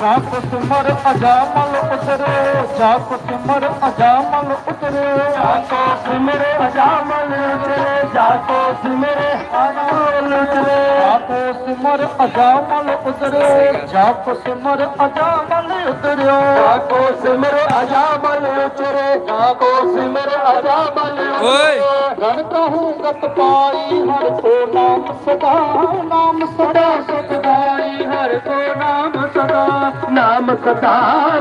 ਜਾਪ ਸਿਮਰ ਅਜਾਮਲ ਉਤਰੇ ਜਾਪ ਸਿਮਰ ਅਜਾਮਲ ਉਤਰੇ ਜਾਕੋ ਸਿਮਰੇ ਅਜਾਮਲ ਉਤਰੇ ਜਾਕੋ ਸਿਮਰੇ ਅਜਾਮਲ ਉਤਰੇ ਜਾਪ ਸਿਮਰ ਅਜਾਮਲ ਉਤਰੇ ਜਾਪ ਸਿਮਰ ਅਜਾਮਲ ਉਤਰਿਓ ਜਾਕੋ ਸਿਮਰ ਅਜਾਮਲ ਉਤਰੇ ਜਾਕੋ ਸਿਮਰ ਅਜਾਮਲ ਓਏ। ਗਣ ਕਹੂੰ ਗਤ ਪਾਈ ਹਰ ਕੋ ਨਾਮ ਸਦਾ ਨਾਮ ਸਦਾ ਸੁਖਦਾਈ। ਕੋ ਨਾਮ ਸਦਾ ਨਾਮ ਸਦਾ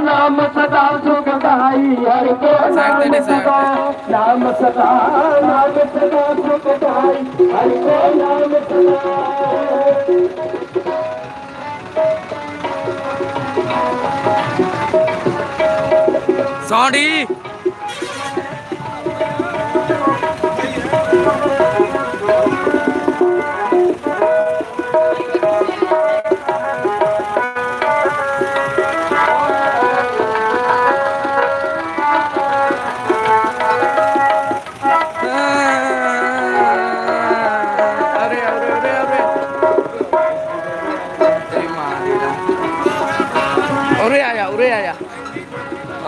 ਨਾਮ ਸਦਾ ਸੁਖਦਾਈ ਹਰਿ ਕੋ ਨਾਮ ਸਦਾ ਨਾਮ ਸਦਾ ਨਾਮ ਸਦਾ ਸੁਖਦਾਈ ਹਰਿ ਕੋ ਨਾਮ ਸਦਾ। ਸੌਂਡੀ ਆ ਜਾ ਉਰੇ ਆ ਜਾ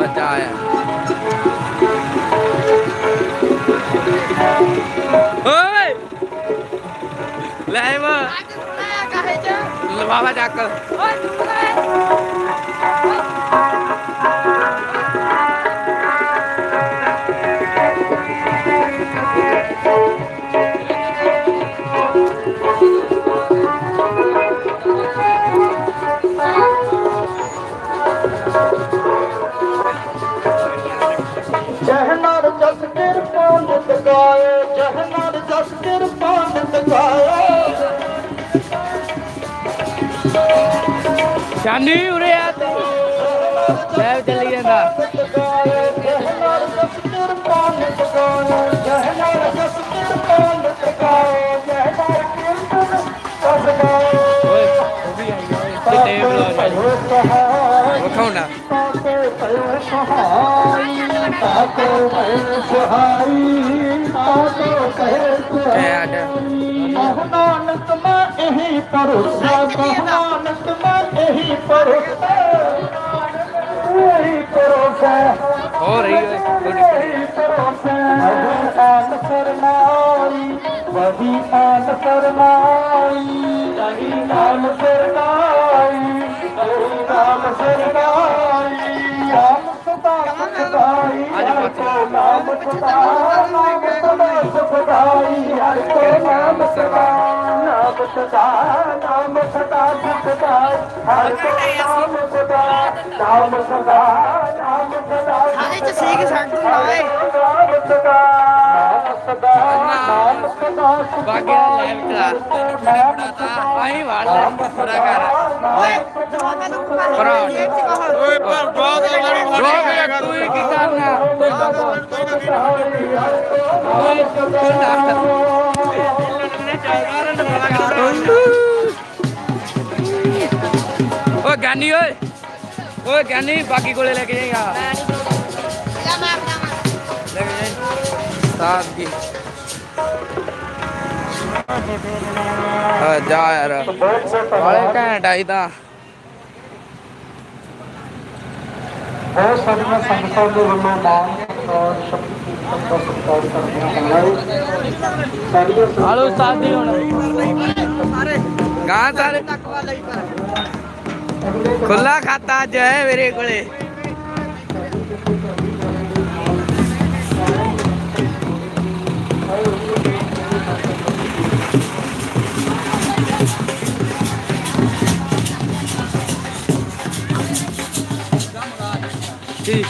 ਅੱਛਾ ਆਇਆ। ਓਏ! ਲੈ ਮਾ ਲਵਾਵਾ ਚੱਕ। ਜਹਨਰ ਸ਼ਾਨੀ ਉਰੇ ਆ ਤੇ। ਲੈ ਚੱਲੀ ਜਾਂਦਾ। ਓਏ ਉਹ ਵੀ ਆਈ ਓਏ। ਕਿਤੇ ਬੁਲਾ ਭਇਓ ਸਹਾਈ ਉਠਾਉਣਾ ਤਾਕੇ ਭਇਓ ਸਹਾਈ ਤਾਕੇ ਭਇਓ ਸਹਾਈ ਤਾਕੇ ਭਇਓ ਐ ਸਹਾਈ ਆ ਜਾ। ਨਾਨਕ ਮੈਂ ਇਹੀ ਭਰੋਸਾ ਨਾਨਕ ਮੈਂ ਇਹੀ ਭਰੋਸਾ ਇਹੀ ਭਰੋਸਾ ਹੋ ਰਹੀ ਥੋੜੀ ਇਹੀ ਭਰੋਸਾ ਵਹੀ ਆਨ ਸਰਨਾਈ ਵਹੀ ਆਨ ਸਰਨਾਈ ਵਹੀ ਨਾਮ ਸਰਨਾਈ ਵਹੀ ਨਾਮ ਸਰਨਾਈ ਆਮ ਸਦਾ ਸੁਖਦਾਈ ਅੱਜ ਹਰ ਕੋ ਨਾਮ ਸਦਾ ਨਾਮ ਸਦਾ ਸੁਖਦਾਈ ਹਰ ਕੋ ਨਾਮ ਸਦਾ ਨਾਮ ਸਦਾ ਨਾਮ ਸਦਾ ਸੁਖਦਾਈ ਹਰ ਕੋ ਨਾਮ ਸਦਾ ਨਾਮ ਸਦਾ ਨਾਮ ਸਦਾ ਸਾਰੇ ਚ ਸੀਖ ਸੰਗ ਲਾਏ ਨਾਮ ਸਦਾ ਨਾਮ ਸਦਾ ਨਾਮ ਸਦਾ ਬਾਗਿਆ ਲੈ ਵਿਚਲਾ ਆਹੀ ਵਾੜ ਲੈ ਪੂਰਾ ਕਰ ਓਏ ਜਵਾਨਾਂ ਨੂੰ ਭਰਾ। ਓਏ ਪਰ ਬਹੁਤ ਲੜੀ ਰੋਕ ਤੂੰ ਹੀ ਕੀ ਕਰਨਾ ਓਏ ਤੂੰ ਦੱਸ ਓਏ ਗਾਨੀ ਓਏ। ਓਏ ਗਾਨੀ ਬਾਕੀ ਕੋਲੇ ਲੈ ਕੇ ਜਾਏਗਾ ਲੈ ਕੇ ਜਾਈ ਸਾਥ ਕੀ ਜਾ ਯਾਰ। ਵਾਲੇ ਘੈਂਟ ਆਈ ਤਾਂ। ਬਹੁਤ ਸਾਰੀਆਂ ਸੰਗਤਾਂ ਦੇ ਵੱਲੋਂ ਨਾਮ ਔਰ ਸ਼ਬਦ ਦਾ ਸਤਿਕਾਰ ਹਨ ਸਾਰੀਆਂ ਹਾਲੋ ਉਸਤਾਦ ਜੀ ਹੁਣ। ਗਾਂ ਸਾਰੇ। ਤੱਕ ਵਾਲਾ ਹੀ ਪਰ ਖੁੱਲਾ ਖਾਤਾ ਅੱਜ ਹੈ ਮੇਰੇ ਕੋਲੇ। ਠੀਕ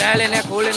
ਲੈ ਲੈਨੇ ਖੋਲ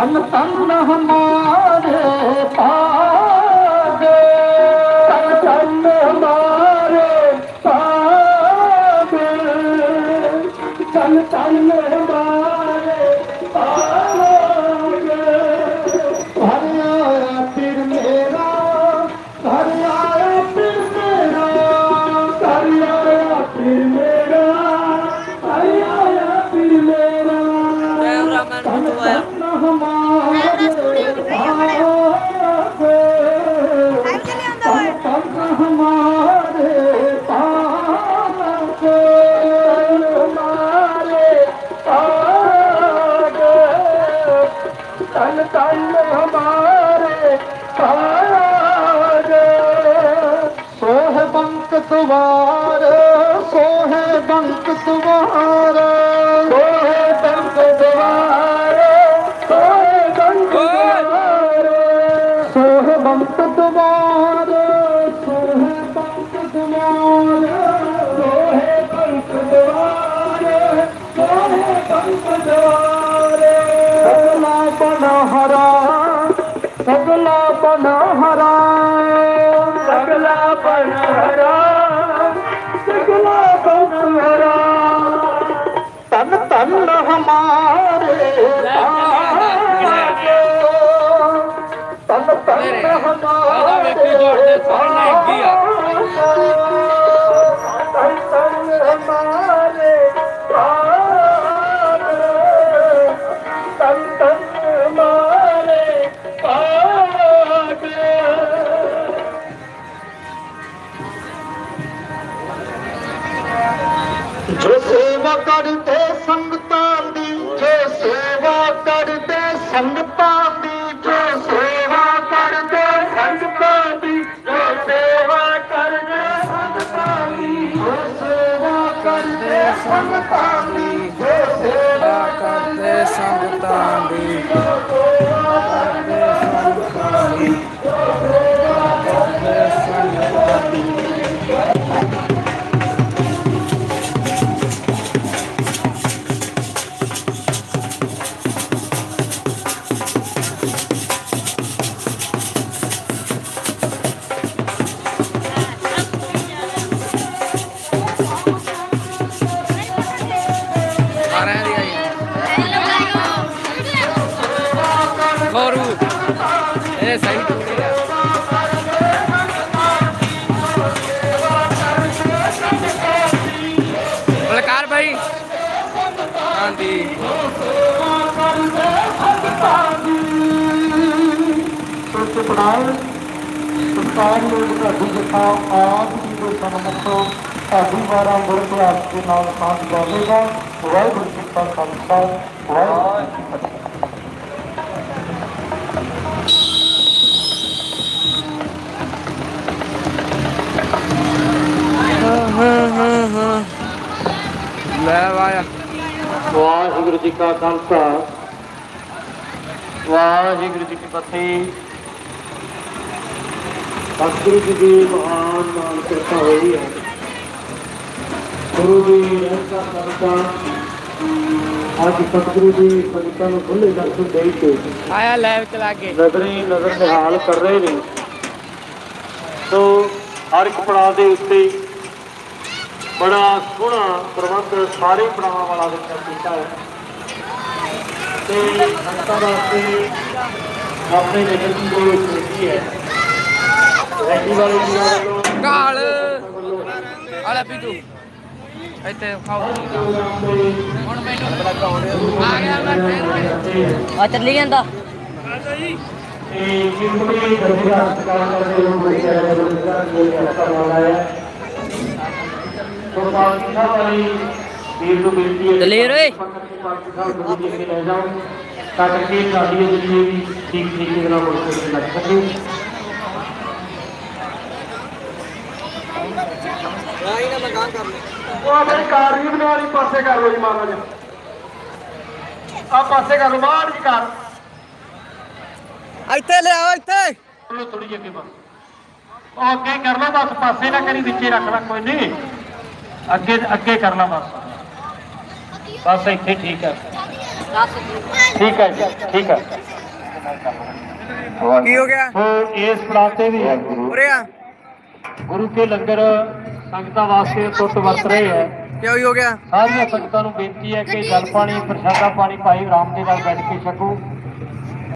தன் தன்னகமாறு பா ਤਨ ਤਨ ਹਮਾਰੇ ਪਾਗ ਸੋਹ ਬੰਕ ਸਵਾਰ ਸੋਹ ਬੰਕ ਸਵਾਰ। ਸੋਹ ਬੰਕ ਸਵਾਰ ਸੋਹ ਬੰਕ ਸਵਾਰ। ਸੋਹ ਬੰਕ ਸਵਾਰ ਸੋਹ ਬੰਕ ਸਵਾਰ। ਸੋਹ ਬੰਕ ਸਵਾਰ ਸੋਹ ਪਨ ਹਰਾ ਸਗਲਾ ਪਨ ਹਰਾ ਸਗਲਾ ਪਨ ਹਰਾ ਤਨ ਤਨ ਹਮਾਰੇ ਤਨ ਤਨ ਹਮਾਰੇ ਜੋੜ ਦੇ ਸਾਹਮਣੇ ਗਿਆ ਜੋ ਸੇਵਾ ਕਰਦੇ ਸੰਗਤਾਂ ਇਹ ਸਹੀ ਟੂੜੀ ਆ ਬਲਕਾਰ ਭਾਈ ਹਾਂਜੀ। ਸੋਚ ਪੜਾਉ ਸਰਕਾਰ ਨੂੰ ਤੁਹਾਡੀ ਜਥਾ ਆਪ ਜੀ ਦੇ ਸਨਮੁਖੋਂ ਸਾਡੀ ਵਾਰਾਂ ਮੁੜ ਦੇ ਨਾਲ ਸਾਥ ਜਾਵੇਗਾ ਵਾਹਿਗੁਰੂ ਜੀ ਕਾ ਖਾਲਸਾ ਵਾਹਿਗੁਰੂ ਲੈ ਵਾਇਆ ਵਾਹਿਗੁਰੂ ਜੀ ਕਾ ਖਾਲਸਾ ਵਾਹਿਗੁਰੂ ਜੀ ਕੀ ਫਤਿਹ ਸਤਿਗੁਰੂ ਜੀ ਦੀ ਮਹਾਨ ਨਾਲ ਕਿਰਪਾ ਹੋਈ ਹੈ ਗੁਰੂ ਦੀ ਰਹਿਮਤਾਂ ਕਰਤਾ ਅੱਜ ਸਤਿਗੁਰੂ ਜੀ ਸੰਗਤਾਂ ਨੂੰ ਖੁੱਲੇ ਦਰਸ਼ਨ ਦੇ ਕੇ ਆਇਆ ਲਾਈਵ ਚਲਾ ਕੇ ਨਜ਼ਰੀ ਨਜ਼ਰ ਨਿਹਾਲ ਕਰ ਰਹੇ ਨੇ ਸੋ ਹਰ ਇੱਕ ਪੜਾਅ ਦੇ ਉੱਤੇ ਬੜਾ ਸੋਹਣਾ ਪ੍ਰਬੰਧ ਸਾਰੇ ਪੜਾਵਾਂ ਵਾਲਾ ਕੀਤਾ ਹੈ। ਤੇ ਸੰਗਤਾਂ ਵਾਸਤੇ ਆਪਣੇ ਨਗਰ ਦੀ ਜੋ ਸਥਿਤੀ ਹੈ। ਰੈਡੀ ਵਾਲੇ ਜੀ ਵੱਲੋਂ ਕਾਲ। ਆਲੇ ਪੀਟੂ ਇੱਥੇ ਖਾਓ। ਹੁਣ ਮੈਨੂੰ ਆ ਗਿਆ ਮੈਂ ਫੇਰ ਆ ਚੱਲੀ ਜਾਂਦਾ। ਤੇ ਜਿੰਦਗੀ ਦਰਗਾਹ ਸਤਿਕਾਰ ਕਰਦੇ ਹੋ ਬੜੀ ਸਾਰੇ ਰੋਜ਼ਗਾਰ ਦੇ ਅਸਰ ਵਾਲਾ ਹੈ ਸੋ ਪਾਲਕਾ ਵਾਲੀ ਵੀਰ ਨੂੰ ਬੇਨਤੀ ਹੈ ਦਲੇਰ ਓਏ। ਲੈ ਜਾਓ ਤਾਂ ਕਿ ਸਾਡੀ ਜਿਹੜੀ ਵੀ ਠੀਕ ਤਰੀਕੇ ਨਾਲ ਮੁੜ ਕੇ ਲੱਗ ਸਕੇ ਆਈ ਨਾ ਮੈਂ ਕਰ ਲੈ ਉਹ ਆਪਣੀ ਕਾਰ ਵੀ ਬਣਾ ਲਈ ਪਾਸੇ ਕਰ ਲਓ ਜੀ ਮਹਾਰਾਜ ਆ ਪਾਸੇ ਕਰ ਲਓ ਬਾਹਰ ਜੀ ਕਾਰ ਇੱਥੇ ਲਿਆਓ, ਇੱਥੇ ਥੋੜੀ ਜਿਹੀ ਅੱਗੇ ਬਸ ਅੱਗੇ ਕਰ ਲਾ ਬਸ ਪਾਸੇ ਨਾ ਕਰੀ, ਵਿੱਚੇ ਰੱਖ ਲੈ, ਕੋਈ ਨਹੀਂ ਅੱਗੇ ਅੱਗੇ ਕਰ ਲਾ ਬਸ। ਬਸ ਇੱਥੇ ਠੀਕ ਹੈ। ਠੀਕ ਹੈ ਜੀ ਠੀਕ ਹੈ। ਕੀ ਹੋ ਗਿਆ? ਸੋ ਇਸ ਪੜਾਅ ਤੇ ਵੀ। ਉਰੇ ਆ। ਗੁਰੂ ਕੇ ਲੰਗਰ ਸੰਗਤਾਂ ਵਾਸਤੇ ਟੁੱਟ ਵਰਤ ਰਹੇ ਹੈ। ਕਿਉਂ ਹੀ ਹੋ ਗਿਆ? ਸਾਰੀਆਂ ਸੰਗਤਾਂ ਨੂੰ ਬੇਨਤੀ ਹੈ ਕਿ ਜਲ ਪਾਣੀ ਪ੍ਰਸ਼ਾਦਾ ਪਾਣੀ ਭਾਈ ਆਰਾਮ ਦੇ ਨਾਲ ਬੈਠ ਕੇ ਛਕੋ।